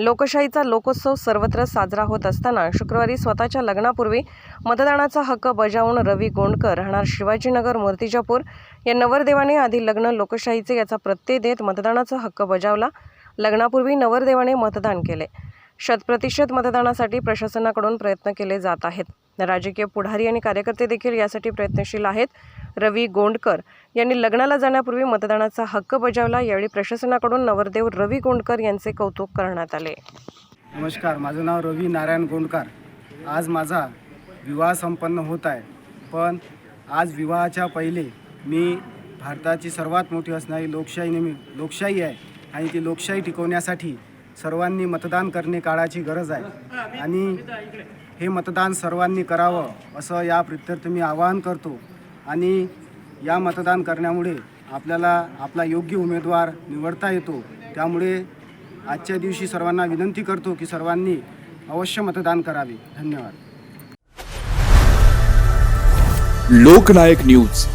लोकशाहीचा लोकोत्सव सर्वत्र साजरा होत असताना शुक्रवारी स्वतःच्या लग्नापूर्वी मतदानाचा हक्क बजावून रवी गोंडकर राहणार शिवाजीनगर मूर्तिजापूर या नवरदेवाने आधी लग्न लोकशाहीचे याचा प्रत्यय देत मतदानाचा हक्क बजावला. लग्नापूर्वी नवरदेवाने मतदान केले. शतप्रतिशत मतदानासाठी प्रशासनाकडून प्रयत्न केले जात आहेत. राजकीय पुढारी आणि कार्यकर्ते देखील यासाठी प्रयत्नशील आहेत. रवी गोंडकर यांनी लग्नाला जाण्यापूर्वी मतदानाचा हक्क बजावला. यावेळी प्रशासनाकडून नवरदेव रवी गोंडकर यांचे कौतुक करण्यात आले. नमस्कार माझं नाव रवी नारायण गोंडकर. आज माझा विवाह संपन्न होत आहे. पण आज विवाहाच्या पहिले मी भारताची सर्वात मोठी असणारी लोकशाही नेहमी लोकशाही आहे आणि ती लोकशाही टिकवण्यासाठी सर्वांनी मतदान करणे काळाची गरज आहे. आणि हे मतदान सर्वांनी करावं असं या प्रित्यर्थ मी आवाहन करतो. आणि या मतदान करण्यामुळे आपल्याला आपला योग्य उमेदवार निवडता येतो. त्यामुळे आजच्या दिवशी सर्वांना विनंती करतो की सर्वांनी अवश्य मतदान करावे. धन्यवाद. लोकनायक न्यूज.